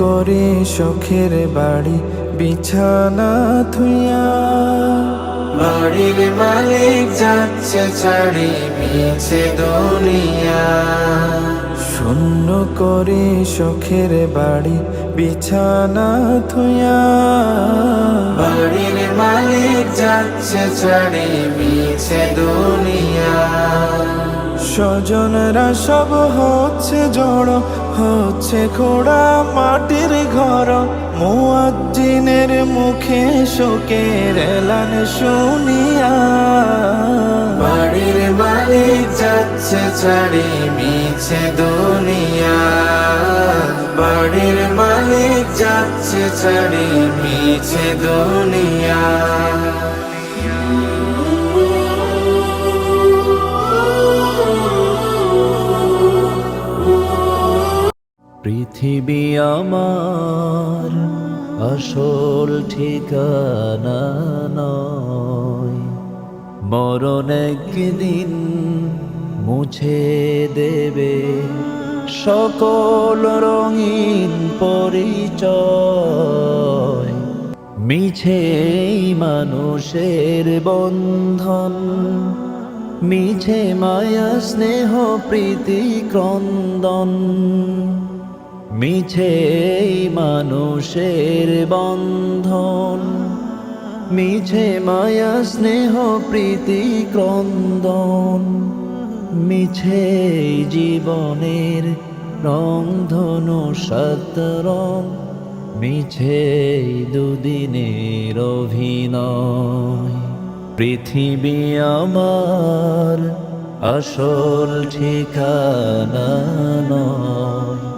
করে শখের বাড়ি বিছানা থুইয়া বাড়ির মালিক যাচ্ছে ছাড়ি মিছে দুনিয়া। শূন্য করে শখের বাড়ি বিছানা থুইয়া বাড়ির মালিক যাচ্ছে ছাড়ি মিছে দুনিয়া। স্বজনরা সব হচ্ছে জড় হচ্ছে খোড়া মাটির ঘর। মুয়াজ্জিনের মুখে শোকের এলান শুনিয়া। বাড়ির মালিক যাচ্ছে ছাড়ি মিছে দুনিয়া। বাড়ির মালিক যাচ্ছে ছাড়ি মিছে দুনিয়া। পৃথিবী আমার আসল ঠিকানা নয়। মরণ একদিন মুছে দেবে সকল রঙিন পরিচয়। মিছে মানুষের বন্ধন, মিছে মায়া, স্নেহ, প্রীতি, ক্রন্দন। মিছে মানুষের বন্ধন, মিছে মায়া, স্নেহ, প্রীতি, ক্রন্দন মিছে জীবনের রং ধনু সাত রং মিছে দুদিনের অভিনয়। পৃথিবী আমার আসল ঠিকানা নয়।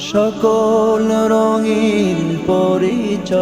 সকল রঙিন পরিচয়।